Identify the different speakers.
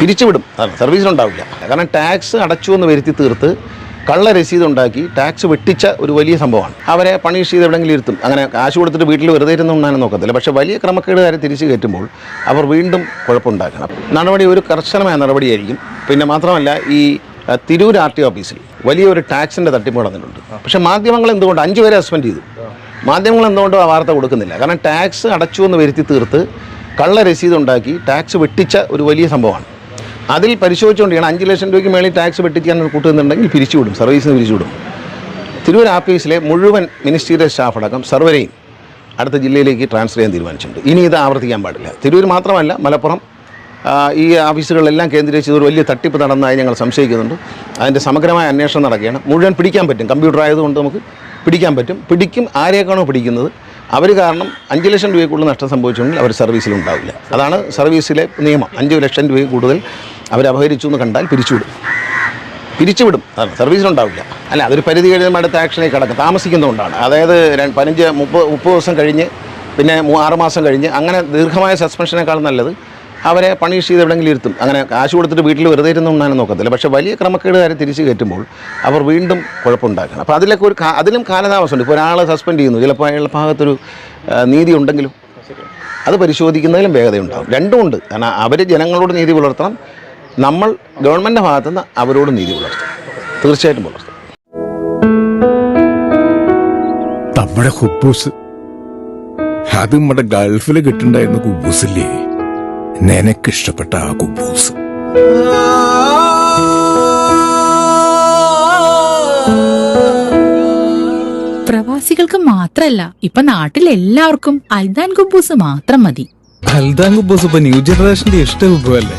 Speaker 1: പിരിച്ചുവിടും. സർവീസിലുണ്ടാവില്ല. കാരണം ടാക്സ് അടച്ചു എന്ന് വരുത്തി തീർത്ത് കള്ള രസീത് ഉണ്ടാക്കി ടാക്സ് വെട്ടിച്ച ഒരു വലിയ സംഭവമാണ്. അവരെ പണിഷ് ചെയ്ത് എവിടെയെങ്കിലും ഇരുത്തും. അങ്ങനെ കാശ് കൊടുത്തിട്ട് വീട്ടിൽ വെറുതെ ഇരുന്ന് ഉണ്ണാനും നോക്കത്തില്ല പക്ഷേ വലിയ ക്രമക്കേടുകാരെ തിരിച്ചു കയറ്റുമ്പോൾ അവർ വീണ്ടും കുഴപ്പമുണ്ടാക്കണം. നടപടി ഒരു കർശനമായ നടപടിയായിരിക്കും. പിന്നെ മാത്രമല്ല ഈ തിരൂർ ആർ ടി ഓഫീസിൽ വലിയൊരു ടാക്സിന്റെ തട്ടിപ്പ് നടന്നിട്ടുണ്ട്. പക്ഷേ മാധ്യമങ്ങൾ എന്തുകൊണ്ട് അഞ്ച് പേരെ സസ്പെൻഡ് ചെയ്തു? മാധ്യമങ്ങൾ എന്തുകൊണ്ടും ആ വാർത്ത കൊടുക്കുന്നില്ല? കാരണം ടാക്സ് അടച്ചു എന്ന് വരുത്തി തീർത്ത് കള്ള രസീത് ഉണ്ടാക്കി ടാക്സ് വെട്ടിച്ച ഒരു വലിയ സംഭവമാണ്. അതിൽ പരിശോധിച്ചുകൊണ്ടിരിക്കണം അഞ്ച് ലക്ഷം രൂപയ്ക്ക് മേളിൽ ടാക്സ് വെട്ടിക്കാൻ കൂട്ടുന്നുണ്ടെങ്കിൽ പിരിച്ചുവിടും സർവീസിന് പിരിച്ചുവിടും തിരൂർ ആഫീസിലെ മുഴുവൻ മിനിസ്റ്റീരിയൽ സ്റ്റാഫ് അടക്കം സർവരെയും അടുത്ത ജില്ലയിലേക്ക് ട്രാൻസ്ഫർ ചെയ്യാൻ തീരുമാനിച്ചിട്ടുണ്ട്. ഇനി ഇത് ആവർത്തിക്കാൻ പാടില്ല. തിരൂർ മാത്രമല്ല മലപ്പുറം ഈ ഓഫീസുകളെല്ലാം കേന്ദ്രീകരിച്ച് ഒരു വലിയ തട്ടിപ്പ് നടന്നതായി ഞങ്ങൾ സംശയിക്കുന്നുണ്ട്. അതിന്റെ സമഗ്രമായ അന്വേഷണം നടക്കുകയാണ്. മുഴുവൻ പിടിക്കാൻ പറ്റും. കമ്പ്യൂട്ടർ ആയതുകൊണ്ട് നമുക്ക് പിടിക്കാൻ പറ്റും. പിടിക്കും ആരെയൊക്കെയാണോ പിടിക്കുന്നത്? അവർ കാരണം അഞ്ച് ലക്ഷം രൂപയ്ക്കുള്ള നഷ്ടം സംഭവിച്ചിട്ടുണ്ടെങ്കിൽ അവർ സർവീസിൽ ഉണ്ടാവില്ല. അതാണ് സർവീസിലെ നിയമം. അഞ്ച് ലക്ഷം രൂപയിൽ കൂടുതൽ അവർ അപഹരിച്ചു എന്ന് കണ്ടാൽ പിരിച്ചുവിടും. പിരിച്ചുവിടും. അതാണ്. സർവീസിലുണ്ടാവില്ല. അല്ല അതൊരു പരിധി കഴിയുമ്പോൾ അടുത്ത ആക്ഷനിലേക്ക് കിടക്കും. താമസിക്കുന്നതുകൊണ്ടാണ്. അതായത് പതിനഞ്ച് മുപ്പത് മുപ്പത് ദിവസം കഴിഞ്ഞ് പിന്നെ ആറുമാസം ആറ് മാസം കഴിഞ്ഞ് അങ്ങനെ ദീർഘമായ സസ്പെൻഷനേക്കാൾ നല്ലത് അവരെ പണിഷ് ചെയ്ത് എവിടെയെങ്കിലും ഇരുത്തും. അങ്ങനെ കാശ് കൊടുത്തിട്ട് വീട്ടിൽ വെറുതെ ഇരുന്നു ഉണ്ണാനും നോക്കത്തില്ല. പക്ഷേ വലിയ ക്രമക്കേടുകാരെ തിരിച്ചു കയറ്റുമ്പോൾ അവർ വീണ്ടും കുഴപ്പമുണ്ടാക്കണം. അപ്പോൾ അതിലൊക്കെ ഒരു അതിലും കാലതാമസമുണ്ട്. ഇപ്പോൾ ഒരാളെ സസ്പെൻഡ് ചെയ്യുന്നു. ചിലപ്പോൾ അയാളുടെ ഭാഗത്തൊരു നീതി ഉണ്ടെങ്കിലും അത് പരിശോധിക്കുന്നതിലും വേഗതയുണ്ടാകും രണ്ടുമുണ്ട് കാരണം അവർ ജനങ്ങളോട് നീതി പുലർത്തണം. നമ്മൾ ഗവൺമെന്റിന്റെ ഭാഗത്തുനിന്ന് അവരോട് നീതി പുലർത്തും. തീർച്ചയായിട്ടും പുലർത്തും.
Speaker 2: നമ്മുടെ ഹുബൂസ് അത് നമ്മുടെ ഗൾഫിൽ കിട്ടുണ്ടായിരുന്ന കുബൂസില്ലേ? നിനക്കിഷ്ടപ്പെട്ട ആ കുബൂസ്.
Speaker 3: പ്രവാസികൾക്ക് മാത്രല്ല ഇപ്പൊ നാട്ടിൽ എല്ലാവർക്കും അൽദാൻ കുബൂസ് മാത്രം മതി.
Speaker 4: അൽദാൻ കുബൂസ് ഇപ്പൊ ന്യൂ ജനറേഷന്റെ ഇഷ്ട കുബുവല്ലേ